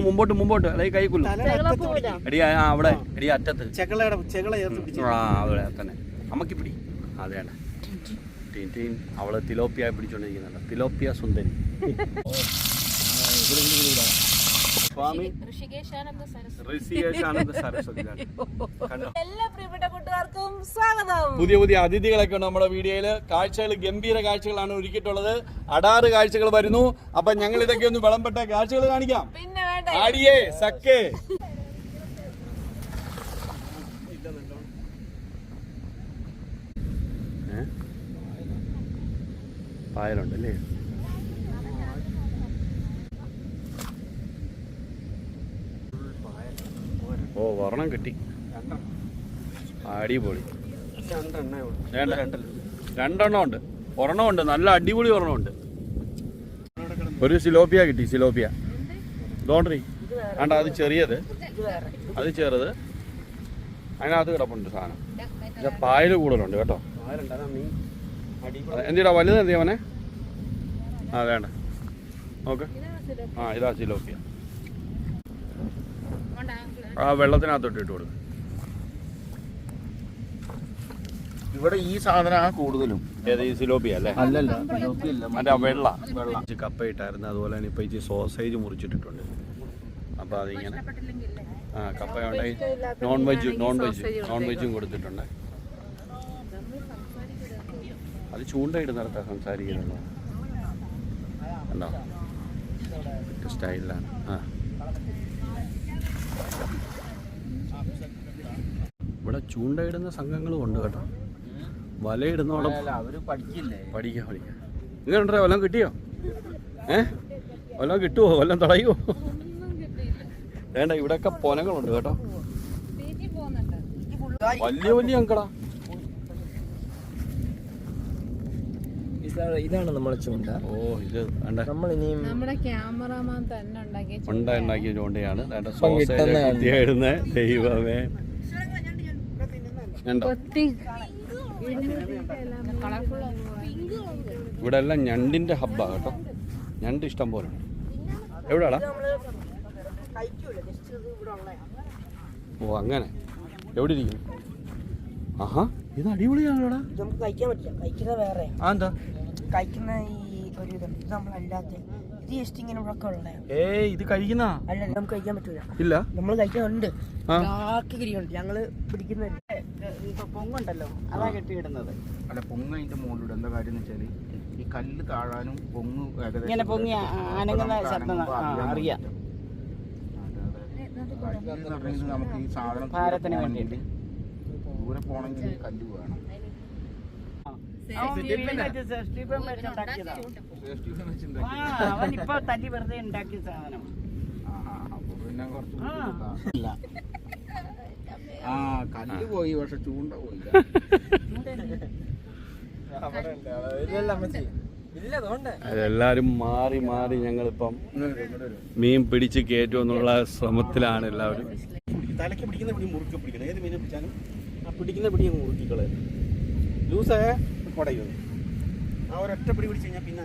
മുമ്പോട്ട് മുമ്പോട്ട്. അല്ലെങ്കിൽ കൈ കൊല്ലും തലക്കത്ത് പിടി. എടി ആ അവിടെ. എടി അറ്റത്ത്. ആ അവിടെ തന്നെ. അമ്മയ്ക്ക് പിടി. അതെയാണ് ടീൻ ടീൻ. അവൾ തിലോപ്പിയ പിടിച്ചോണ്ടിരിക്കുന്നുണ്ട്. തിലോപ്പിയ സുന്ദരി. സ്വാമി. ഋഷികേശാനന്ദ സരസ്വതി. എല്ലാ പ്രിയപ്പെട്ട കൂട്ടുകാർക്കും സ്വാഗതം. പുതിയ പുതിയ അതിഥികളൊക്കെ ഉണ്ട് നമ്മുടെ വീഡിയോയിൽ കാഴ്ചകൾ ഗംഭീര കാഴ്ചകളാണ് ഒരുക്കിയിട്ടുള്ളത്. അടാറ് കാഴ്ചകൾ വരുന്നു. അപ്പൊ ഞങ്ങൾ ഇതൊക്കെ ഒന്ന് വിളമ്പെട്ട. കാഴ്ചകൾ കാണിക്കാം. പിന്നെ വേണ്ട? ആടിയേ സക്കേ. പായലുണ്ടല്ലേ? ഓ വർണം കിട്ടി. അടിപൊളി. രണ്ടെണ്ണം ഉണ്ട്. ഒരെണ്ണം ഉണ്ട്. നല്ല അടിപൊളി ഒരെണ്ണം ഉണ്ട്. ഒരു സിലോപ്പിയ കിട്ടി സിലോപ്പിയ. ദോണ്ടറി ആണ്ട അത് ചെറിയത്. അത് ചെറുത്. അതിനകത്ത് കിടപ്പുണ്ട് സാധനം. പക്ഷെ പായൽ കൂടുതലുണ്ട് കേട്ടോ. എന്തിടാ വലുത് എന്തിയാ അവനെ ആ വേണ്ട. നോക്ക്. ആ ഇതാ സിലോപ്പിയ. ആ വെള്ളത്തിനകത്തോട്ട് ഇട്ട് കൊടുക്കും. ഇവിടെ ഈ സാധനമാണ് കൂടുതലും. അല്ലല്ല. മറ്റേ വെള്ള. വെള്ള. കപ്പ ഇട്ടായിരുന്നു അതുപോലെ തന്നെ ഇപ്പൊ ഇച്ചിരി സോസേജ് മുറിച്ചിട്ടിട്ടുണ്ട്. അപ്പൊ അതിങ്ങനെ. ആ കപ്പ ഉണ്ടായി non veg non veg non വെജും കൊടുത്തിട്ടുണ്ട്. അത് ചൂണ്ടയിടുന്നിടത്താ സംസാരിക്കുന്നുണ്ടോ ഉണ്ടോ സ്റ്റൈലിലാണ് ആ. ഇവിടെ ചൂണ്ടയിടുന്ന സംഘങ്ങളും ഉണ്ട് കേട്ടോ. വലയിടുന്ന അവർ പഠിക്കില്ലേ? പഠിക്കാം പഠിക്കാം. ഇങ്ങനെ വല്ലതും കിട്ടിയോ? ഏ? വല്ലതും കിട്ടുമോ വല്ലതും തടയുമോ വേണ്ട ഇവിടെയൊക്കെ പൊനകളുണ്ട് കേട്ടോ. വലിയ വലിയ അങ്കടാ ഇതാണ് നമ്മളെ ചൂണ്ട. ഓ ഇത് നമ്മൾ ഇനിയും നമ്മുടെ ക്യാമറമാൻ തന്നെ ഉണ്ടാക്കിയ ഉണ്ട ഉണ്ടാക്കിയ ചൂണ്ടയാണ്. ദൈവമേ. ഇവിടെ എല്ലാം ഞണ്ടിന്റെ ഹബ്ബാ കേട്ടോ. ഞണ്ട് ഇഷ്ടം പോലെ ഉണ്ട്. എവിടെയാടാ? ഓ അങ്ങനെ. എവിടെ ഇരിക്കും ആഹാ ഇത് അടിപൊളിയാണോടാ നമുക്ക് കഴിക്കാൻ പറ്റില്ല. കഴിക്കുന്നത് വേറെ ആ എന്താ? കഴിക്കുന്ന ഈ ഒരു ഇത് നമ്മളല്ലാത്ത ഏയ് ഇത് കഴിക്കുന്ന? അല്ല നമുക്ക് കഴിക്കാൻ പറ്റൂല. ഇല്ല? നമ്മൾ കഴിക്കുന്നുണ്ട് കിരിയുണ്ട് ഞങ്ങൾ പിടിക്കുന്നില്ല പൊങ്ങുണ്ടല്ലോ. അതാ കെട്ടിയിടുന്നത്. അല്ല പൊങ്ങ് അതിന്റെ മുകളിലൂടെ എന്താ കാര്യം എന്ന് വെച്ചാൽ ഈ കല്ല് താഴാനും പൊങ്ങ് ഇങ്ങനെ പൊങ്ങി അനങ്ങുന്ന ശബ്ദം അറിയാം. നമുക്ക് ഈ സാധനം ഭാരത്തിന് വേണ്ടിയിട്ട്. ദൂരെ പോണെങ്കിൽ കല്ല് വേണം. തല്ലി വെറുതെ ഉണ്ടാക്കിയ സാധനം. ആഹാ, അപ്പൊ കുറച്ച് ആ. ആ കല്ല് പോയി പക്ഷെ ചൂണ്ട പോയി. എല്ലാരും മാറി മാറി ഞങ്ങളിപ്പം മീൻ പിടിച്ച് കയറ്റും എന്നുള്ള ശ്രമത്തിലാണ് എല്ലാവരും. തലക്ക് പിടിക്കുന്ന പിടി മുറുക്കി പിടിക്കണം. ഏത് മീനെ പിടിച്ചാലും ആ പിടിക്കുന്ന പിടി മുറുക്കിക്കളെ ലൂസായ കുടയും. ആ ഒരൊറ്റ പിടി പിടിച്ച് കഴിഞ്ഞാൽ പിന്നെ.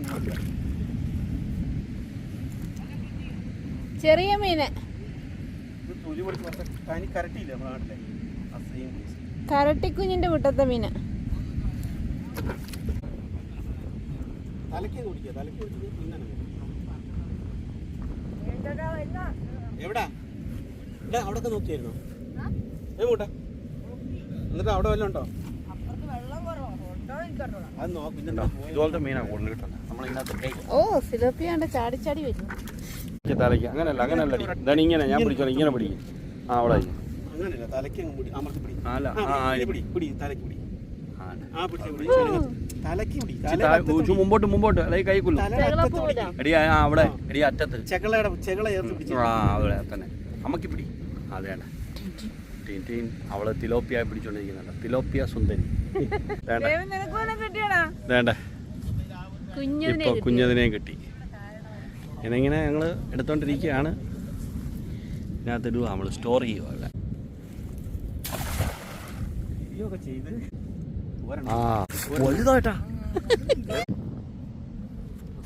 ചെറിയ മീന്. ഇത് തൊലി പൊടിച്ച് മറ്റേ തനി കരട്ടിയില്ല നമ്മുടെ നാട്ടിലെ? ആ സെയിം പീസ് കരട്ടിക്കുഞ്ഞിന്റെ വിട്ടത്തെ മീന്. തലയ്ക്ക് കുടിക്കുക തലക്ക് കുടിച്ചത് പിന്നെ അനങ്ങില്ല. എവിടാ? ഇവിടെ അവിടെ ഒക്കെ നോക്കിയായിരുന്നോ ഏ കൂട്ടാ എന്നിട്ട് അവിടെ വല്ലതും ഉണ്ടോ? ഇതുപോലത്തെ മീനാണ് കൂടുതൽ കിട്ടുന്നത് നമ്മളിതിനകത്ത് ഓ ചാടി ചാടി വരും. തലയ്ക്ക് അങ്ങനല്ല അങ്ങനെയല്ല ഇതാണ് ഇങ്ങനെ ഞാൻ പിടിച്ചോളാം ഇങ്ങനെ പിടിക്കും. ആ അവിടെ അങ്ങനല്ല തലയ്ക്ക് അല്ല. ആ, പിടി, പിടി പിടി തലയ്ക്ക് പിടി. ആ, ആ പിടി തലയ്ക്ക് പിടി. തല താഴെ- ഉച്ചു മുമ്പോട്ട് മുമ്പോട്ട് അല്ലെങ്കിൽ കൈ കൊല്ലും. എടി ആ അവിടെ എടി അറ്റത്ത്. ആ അവിടെ തന്നെ. അമ്മയ്ക്ക് പിടി. അതെയാണ് ടീൻ ടീൻ. അവൾ തിലോപ്പിയായി പിടിച്ചോണ്ടിരിക്കുന്നുണ്ട്. തിലോപ്പിയ സുന്ദരി. വേണ്ട. വേണ്ട? ഇപ്പോൾ കുഞ്ഞതിനെയും കുഞ്ഞതിനെ കിട്ടി. എന്നിങ്ങനെ ഞങ്ങൾ എടുത്തോണ്ടിരിക്കുകയാണ്. ഇതിനകത്തിടുക നമ്മൾ സ്റ്റോർ ചെയ്യുക അവിടെ ആ വലുതായിട്ടാ.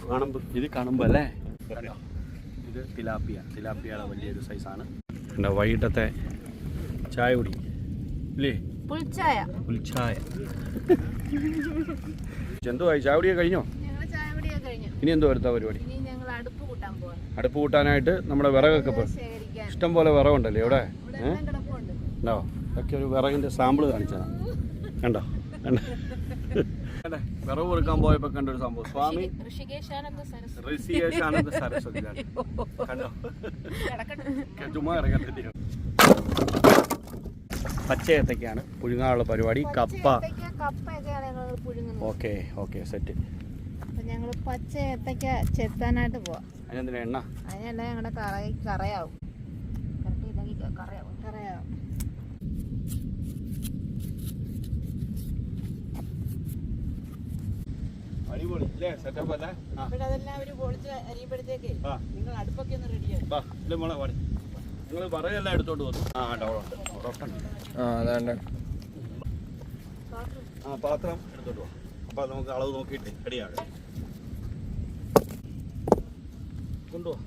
കാണുമ്പോ ഇത് കാണുമ്പോ അല്ലേ? ഇത് തിലാപ്പിയ. തിലാപ്പിയുടെ വലിയൊരു സൈസാണ് എന്റെ വൈകിട്ടത്തെ ചായ കുടി. ഇല്ലേ? പുൽച്ചായ. ഉൽച്ചായ എന്തുവായി ചായ കുടിയൊക്കെ കഴിഞ്ഞോ? ഇനി എന്തോ വരുത്താ പരിപാടി? അടുപ്പ് കൂട്ടാനായിട്ട് നമ്മുടെ വിറകൊക്കെ ഇഷ്ടം പോലെ വിറകുണ്ടല്ലേ ഇവിടെ? ഉണ്ടോ? ഇതൊക്കെ ഒരു വിറകിന്റെ സാമ്പിൾ കാണിച്ചതാണ്. കണ്ടോ? കണ്ടോ? വിറവ് കൊടുക്കാൻ പോയപ്പോ കണ്ട ഒരു സംഭവം. സ്വാമി ഋഷികേശാനന്ദ സരസ്വതി. കണ്ടോ? ചുമ്മാ കിടക്കത്തില്ല പച്ചയത്തൊക്കെയാണ് പുഴുങ്ങാനുള്ള പരിപാടി. കപ്പ. പച്ച ഓക്കെ ഓക്കെ സെറ്റ്. ഞങ്ങൾ ഞങ്ങൾ പച്ച ഏത്തയ്ക്ക ചെത്താനായിട്ട് പോവാം. അതിനെന്തിനാ എണ്ണ? അതിനല്ല ഞങ്ങളുടെ കറ കറയാവും. കറയാവും കറയാവും. അടിപൊളി അല്ലേ സെറ്റപ്പ് അല്ലേ? ഇവിടെ അതെല്ലാം ഒരു പൊളിച്ച് അരിയുമ്പോഴത്തേക്ക് നിങ്ങൾ അടുപ്പൊക്കെ ഒന്ന് റെഡിയാവും മോളെ പാടി നിങ്ങൾ പറയെല്ലാം എടുത്തോണ്ട് ആ ആ അതാണ്ട്. ആ പാത്രം എടുത്തോണ്ട് വാ. അപ്പോൾ നമുക്ക് അളവ് നോക്കിയിട്ട് റെഡിയാണ്. കൊണ്ടുപോവാ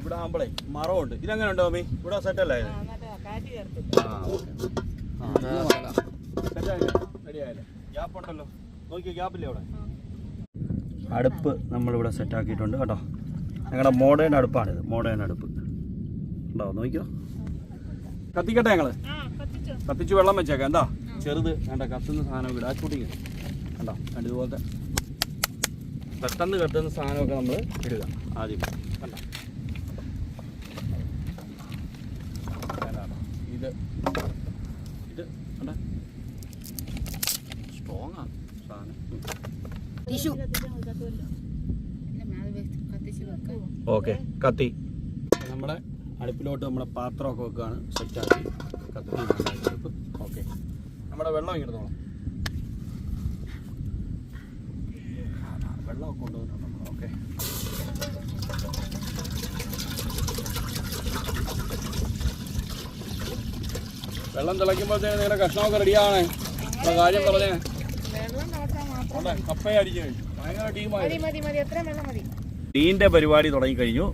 ഇവിടെ ആകുമ്പോഴേ മറവുണ്ട് ഇതെങ്ങനെ ഉണ്ടോ മീ ഇവിടെ സെറ്റല്ലേ അല്ലേ? എന്നിട്ട് കാറ്റ് ചേർത്ത്. ആ ഓക്കെ. ആ സെറ്റായില്ലേ റെഡിയായല്ലേ ഗ്യാപ്പ് ഉണ്ടല്ലോ. നോക്കിയോ ഗ്യാപ്പില്ലേ അവിടെ? അടുപ്പ് നമ്മളിവിടെ സെറ്റാക്കിയിട്ടുണ്ട് കേട്ടോ. ഞങ്ങളുടെ മോഡേൺ അടുപ്പാണിത്. മോഡേൺ അടുപ്പ്. ഉണ്ടോ? നോക്കിയോ കത്തിക്കട്ടെ ഞങ്ങൾ? കത്തിച്ച്. വെള്ളം വെച്ചേക്കാം. എന്താ? ചെറുത് വേണ്ട കത്തുന്ന സാധനം ഇടാ. ചൂട്ടിങ് കണ്ടോ? രണ്ട് ഇതുപോലത്തെ പെട്ടെന്ന് കത്തുന്ന സാധനമൊക്കെ നമ്മൾ ഇടുക. ആദ്യം. കണ്ടോ? വേണ്ടാട്ടോ. ഇത്. ഇത്. കണ്ട? സ്ട്രോങ് ആണ് സാധനം. ഓക്കെ. കത്തി. അടുപ്പിലോട്ട് നമ്മുടെ പാത്രമൊക്കെ വെക്കുകയാണ്. സെറ്റാക്കി കത്തി അടുപ്പ് ഓക്കെ നമ്മുടെ വെള്ളം ഇടുന്നോളാം വെള്ളമൊക്കെ കൊണ്ടുവന്നിട്ടുണ്ട് നമ്മൾ. ഓക്കെ വെള്ളം തിളയ്ക്കുമ്പോഴത്തേന് നിങ്ങളുടെ കഷ്ണമൊക്കെ റെഡിയാണ് കാര്യം പറഞ്ഞേ. കപ്പയടിക്കും ഭയങ്കര മീനിന്റെ പരിപാടി തുടങ്ങിക്കഴിഞ്ഞു.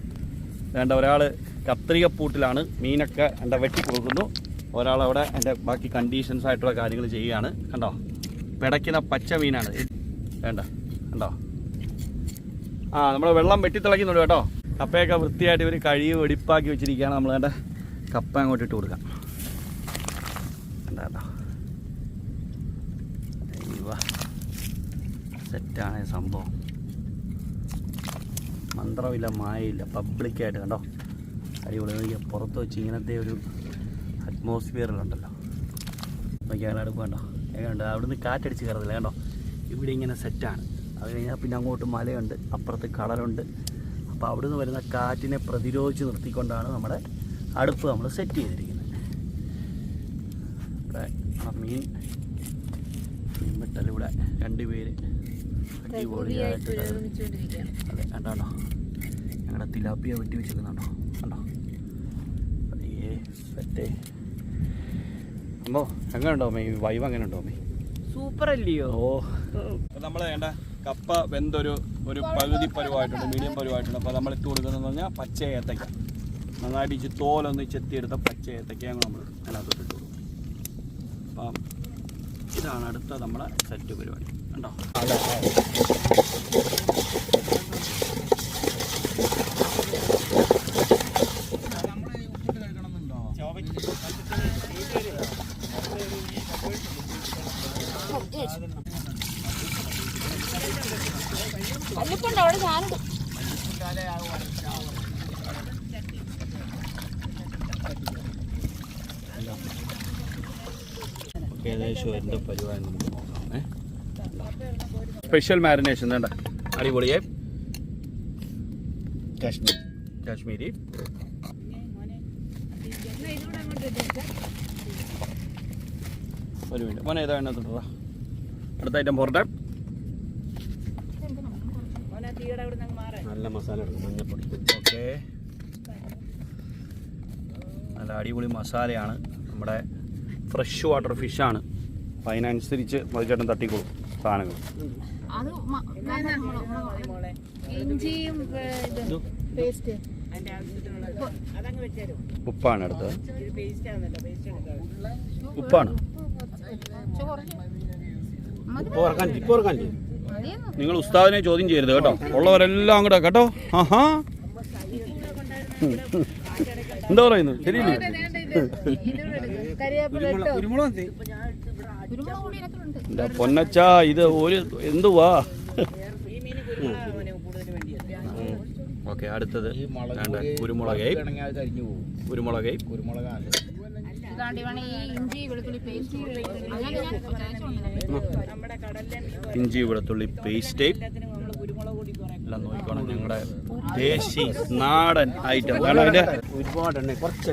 വേണ്ട ഒരാൾ കത്രികപ്പൂട്ടിലാണ് മീനൊക്കെ എന്റെ വെട്ടി കൊടുക്കുന്നു. ഒരാളവിടെ എന്റെ ബാക്കി കണ്ടീഷൻസ് ആയിട്ടുള്ള കാര്യങ്ങൾ ചെയ്യുകയാണ്. കണ്ടോ? പിടയ്ക്കുന്ന പച്ച മീനാണ്. വേണ്ട. കണ്ടോ? ആ നമ്മൾ വെള്ളം വെട്ടി തിളയ്ക്കുന്നുണ്ട് കേട്ടോ. കപ്പയൊക്കെ വൃത്തിയായിട്ട് ഇവർ കഴിവ് വെടിപ്പാക്കി വെച്ചിരിക്കുകയാണ്. നമ്മൾ എന്റെ കപ്പ അങ്ങോട്ട് ഇട്ട് കൊടുക്കാം. കണ്ട സെറ്റാണ് സംഭവം. മന്ത്രമില്ല മായയില്ല. പബ്ലിക്കായിട്ട് കണ്ടോ? അടിപൊളി. നോക്കിയ പുറത്ത് വെച്ച് ഇങ്ങനത്തെ ഒരു അറ്റ്മോസ്ഫിയറിലുണ്ടല്ലോ നോക്കിയാൽ അടുപ്പ് കണ്ടോ? എങ്ങനെയുണ്ട് അവിടുന്ന് കാറ്റടിച്ച് കയറത്തില്ല കണ്ടോ? ഇവിടെ ഇങ്ങനെ സെറ്റാണ് അത് കഴിഞ്ഞാൽ പിന്നെ അങ്ങോട്ട് മലയുണ്ട് അപ്പുറത്ത് കടലുണ്ട്. അപ്പോൾ അവിടുന്ന് വരുന്ന കാറ്റിനെ പ്രതിരോധിച്ച് നിർത്തിക്കൊണ്ടാണ് നമ്മുടെ അടുപ്പ് നമ്മൾ സെറ്റ് ചെയ്തിരിക്കുന്നത്. ഇവിടെ ആ മീൻ മീൻ വെട്ടൽ ഇവിടെ രണ്ട് പേര് പ്രകൃതിയായിട്ട് അടിപൊളിയായിട്ട് അതെ കണ്ടാണോ ഞങ്ങളുടെ തിലാപ്പിയ വെട്ടി വെച്ചേക്കുന്നുണ്ടോ? അയ്യേ അമ്മോ അങ്ങനെ ഉണ്ടോ മേ വൈവ് അങ്ങനെ ഉണ്ടോ അമ്മ? സൂപ്പർ അല്ലയോ ഓ നമ്മൾ വേണ്ട കപ്പ വെന്തൊരു ഒരു പകുതി പരുവായിട്ടുണ്ട് മീഡിയം പരുവായിട്ടുണ്ട്. അപ്പോൾ നമ്മൾ ഇട്ട് കൊടുക്കുന്നതെന്ന് പറഞ്ഞാൽ പച്ച ഏത്തക്ക നന്നായിട്ട് ഇച്ചിരി തോലൊന്ന് ചെത്തിയെടുത്ത പച്ച ഏത്തക്കയാണ് നമ്മൾ അതിനകത്തോട്ട് ഇട്ട് കൊടുക്കും അപ്പം ഇതാണ് അടുത്ത നമ്മളെ സെറ്റ് പരിപാടി. കണ്ടോ? കല്ലിപ്പുണ്ട് അവിടെ സാധനം ഏകദേശം എന്റെ പരിപാടി നമുക്ക് നോക്കാം ഏ? സ്പെഷ്യൽ മാരിനേഷൻ വേണ്ട. അടിപൊളിയെ? കാശ്മീർ കാശ്മീരി. ഒരു മിനിറ്റ്. മോനെ ഏതാ എണ്ണത്തിട്ടാ അടുത്ത ഐറ്റം പോരട്ടെ നല്ല മസാല എടുക്കും മഞ്ഞപ്പൊടി. ഓക്കെ. നല്ല അടിപൊളി മസാലയാണ്. നമ്മുടെ ഫ്രഷ് വാട്ടർ ഫിഷാണ് അപ്പം അതിനനുസരിച്ച് മതിച്ചേട്ടൻ തട്ടിക്കോളും സാധനങ്ങൾ. ഇഞ്ചിയും പേസ്റ്റ്. ഉപ്പാണ് എടുത്തത്. ഇത് പേസ്റ്റ് ആണല്ലോ പേസ്റ്റ് എടുക്കാം ഉപ്പാണ്? നിങ്ങൾ ഉസ്താദിനെ ചോദ്യം ചെയ്യരുത് കേട്ടോ. ഉള്ളവരെല്ലാം അങ്ങോട്ട് കേട്ടോ. ആഹാ. എന്താ പറയുന്നു ശരിയില്ലേ? പൊന്നച്ചാ ഇത് ഒരു എന്തുവാ ഈ മീൻ കുരുമുളകാണ് കൂടുതൽ വേണ്ടിയത് ഓക്കെ അടുത്തത്. കുരുമുളക് കുരുമുളക് ഇതാണ്ടി വേണം ഈ ഇഞ്ചി വെളുത്തുള്ളി പേസ്റ്റ് എല്ലാം നോക്കിക്കോണം ഞങ്ങളുടെ ദേശി നാടൻ ഐറ്റം കാരണം അതിന്റെ ഒരുപാട് എണ്ണ കുറച്ച്.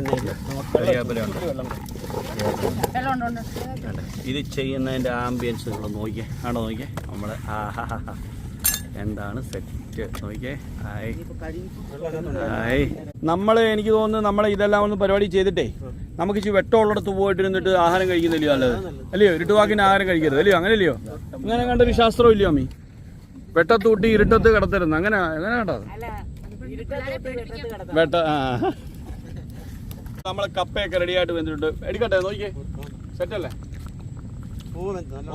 ഇത് ചെയ്യുന്നതിന്റെ ആംബിയൻസ് നിങ്ങൾ നോക്കിയേ ആണോ നോക്കിയേ നമ്മൾ ആഹാ എന്താണ് സെറ്റ് നോക്കിയേ ഹായ്. ഹായ്. നമ്മൾ എനിക്ക് തോന്നുന്നു നമ്മൾ ഇതെല്ലാം ഒന്ന് പരിപാടി ചെയ്തിട്ടേ നമുക്ക് ഇച്ചിരി വെട്ടമുള്ളിടത്ത് പോയിട്ട് ഇരുന്നിട്ട് ആഹാരം കഴിക്കുന്നില്ലയോ നല്ലത് അല്ലയോ? ഇരുട്ടുവാക്കിന് ആഹാരം കഴിക്കരുത്. അല്ലയോ? അങ്ങനെ അല്ലയോ അങ്ങനെ കണ്ടൊരു ശാസ്ത്രം ഇല്ലയോ അമ്മി? വെട്ടത്ത് കൂട്ടി ഇരുട്ടത്ത് കിടത്തരുന്നു അങ്ങനെ അങ്ങനെ കണ്ടത് വെട്ട ആ. നമ്മളെ കപ്പയൊക്കെ റെഡി ആയിട്ട് വന്നിട്ടുണ്ട് എടുക്കട്ടെ നോക്കിയേ സെറ്റല്ലേ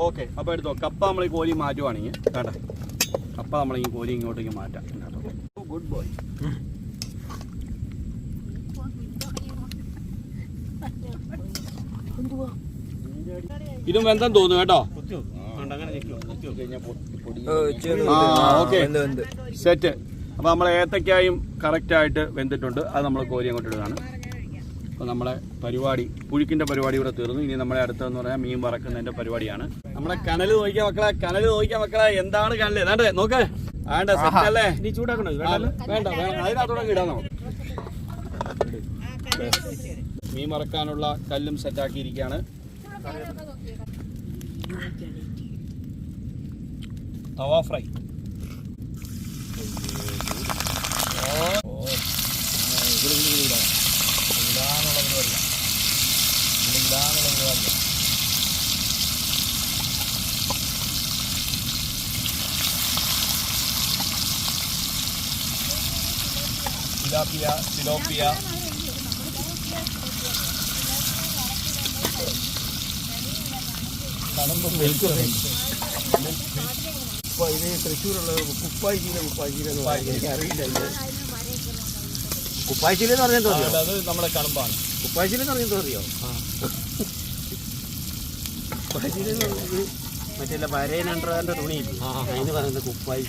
ഓക്കെ അപ്പോൾ എടുത്തോ. കപ്പ നമ്മൾ കോലി മാറ്റുവാണെങ്കിൽ വേണ്ട കപ്പ നമ്മൾ ഈ കോരി ഇങ്ങോട്ടേക്ക് മാറ്റാം. ഗുഡ് ബോയ് ഇതും വെന്തം തോന്നുന്നു കേട്ടോ. സെറ്റ്. അപ്പോൾ നമ്മളെ ഏത്തക്കായും കറക്റ്റായിട്ട് വെന്തിട്ടുണ്ട്. അത് നമ്മൾ കോരി അങ്ങോട്ട് ഇടുകയാണ് അപ്പോൾ നമ്മളെ പരിപാടി പുഴുക്കിന്റെ പരിപാടി ഇവിടെ തീർന്നു. ഇനി നമ്മളെ അടുത്തെന്ന് പറഞ്ഞാൽ മീൻ വറക്കുന്നതിന്റെ പരിപാടിയാണ്. നമ്മളെ കനൽ നോക്കിയാ മക്കളെ കനൽ നോക്കിയാ മക്കളെ എന്താണ് കനൽ ഏതാണ്ട് നോക്ക്. വേണ്ട സെറ്റ് അല്ലേ? നീ ചൂടാക്കണോ? വേണ്ട വേണ്ട അതിനകത്തോടെ ഇടാൻ നമുക്ക്. മീൻ മറക്കാനുള്ള കല്ലും സെറ്റാക്കിയിരിക്കുകയാണ് തവ ഫ്രൈ. സിലാപ്പിയ തിലോപ്പിയ ഇപ്പൊ ഇത് തൃശ്ശൂരുള്ള കുപ്പായി ചീല കുപ്പായി ചീല എന്ന് പറയുന്നത് എനിക്ക് അറിയില്ല ഇത്. കുപ്പായി എന്ന് പറഞ്ഞാൽ അത് നമ്മുടെ കണമ്പാണ് കുപ്പായി ചീല എന്ന് പറഞ്ഞാൽ എന്തോ അറിയോ? കുപ്പായി ചീല എന്ന് പറഞ്ഞത് മറ്റേ തുണിയില്ലേ? അതിന് പറയുന്നത് കുപ്പായി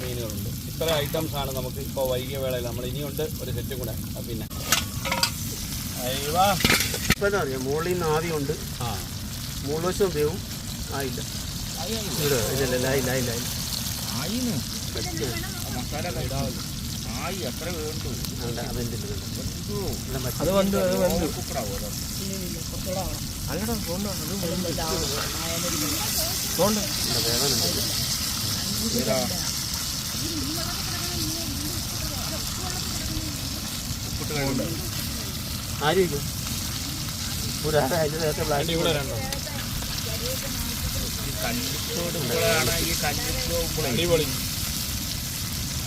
മീനുകളുണ്ട് ഇത്ര ഐറ്റംസ് ആണ് നമുക്ക് ഇപ്പോൾ വൈകിയ വേളയിൽ. നമ്മൾ ഇനിയുണ്ട് ഒരു സെറ്റും കൂടെ. പിന്നെ. ഇപ്പം എന്താ പറയുക മുകളിൽ നിന്ന് ആവിയുണ്ട് ആ. മുകളിൽ വേവും ആയില്ല. ഇവിടെ ഇല്ല ഇല്ല ഇല്ല ഇല്ല ആയിന്? മസാല ആയി എത്ര വേണ്ടു. അതെന്തില്ല അത് വന്നു അത് വന്നു അല്ലടാ തോണ്ട അത് തോണ്ട ആരും ഒരു അതിന്റെ നേരത്തെ ബ്ലാക്ക് ഇവിടെ രണ്ടോ? അടിപൊളി.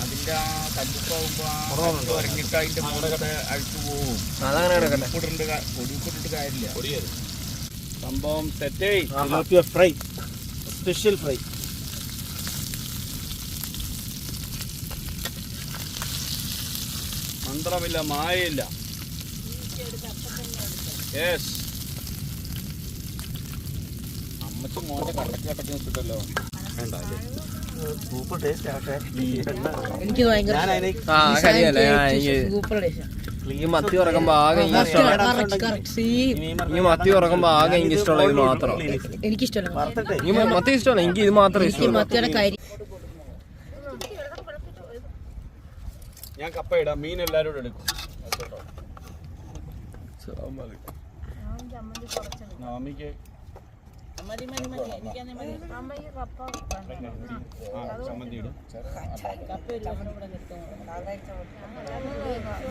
അതിന്റെ ആ കല്ലുപ്പാവുമ്പോ ഇറങ്ങിട്ട് അതിന്റെ കട അഴുക്ക് പോവും. പൊടിയിട്ടിട്ട് കാ- പൊടിയിട്ടിട്ട് കാര്യമില്ല. സംഭവം സെറ്റായി തിലോപ്പിയ ഫ്രൈ സ്പെഷ്യൽ ഫ്രൈ മന്ത്രമില്ല മായയില്ല. യെസ് അമ്മച്ച് മോന്റെ കടക്കി കടക്കി നിൽക്കിട്ടല്ലോ സൂപ്പർ ടേസ്റ്റ് ആട്ടെ എനിക്ക് സൂപ്പർ ടേസ്റ്റ് ഈ മത്തി ഉറക്കുമ്പോ ആകെ എനിക്ക് ഈ മത്തി ഉറക്കുമ്പോ ആകെ എനിക്ക് ഇഷ്ടമുള്ള ഇത് മാത്രം. എനിക്കിഷ്ടമല്ല ഈ മത്തി ഇഷ്ടമല്ല എനിക്ക് ഇത് മാത്രമേ ഇഷ്ടമുള്ളൂ. മത്തിയുടെ കരി ഞാൻ കപ്പ ഇടാം. മീൻ എല്ലാവരും കൂടെ എടുക്കും. മമ്മിക്ക്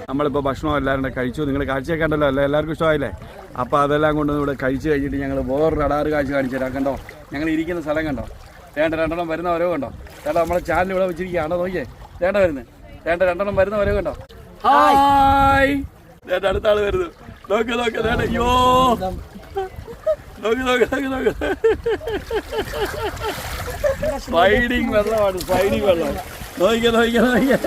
നമ്മളിപ്പോൾ ഭക്ഷണം എല്ലാവരും കഴിച്ചു. നിങ്ങൾ കാഴ്ചയൊക്കെ കണ്ടല്ലോ അല്ലേ? എല്ലാവർക്കും ഇഷ്ടമായില്ലേ? അപ്പോൾ അതെല്ലാം കൊണ്ട് ഇവിടെ കഴിച്ചു കഴിഞ്ഞിട്ട് ഞങ്ങൾ വേറൊരു അടാറ് കാഴ്ച കാണിച്ചു തരാം. കണ്ടോ? ഞങ്ങൾ ഇരിക്കുന്ന സ്ഥലം കണ്ടോ? തേണ്ട രണ്ടെണ്ണം വരുന്ന ഓരോ കണ്ടോ? ചേട്ടാ നമ്മളെ ചാനൽ ഇവിടെ വെച്ചിരിക്കുകയാണോ? നോക്കിയേ. തേണ്ട വരുന്നത് തേണ്ട രണ്ടെണ്ണം വരുന്ന ഓരോ കണ്ടോ? ഹായ്. അടുത്ത ആൾ വരുന്നു. നോക്ക് നോക്ക് വേണ്ട അയ്യോ. സ്ലൈഡിങ് വെള്ളമാണ് സ്ലൈഡിങ് വെള്ളം നോക്കിക്കേ നോക്കിക്കേ നോക്കിക്കേ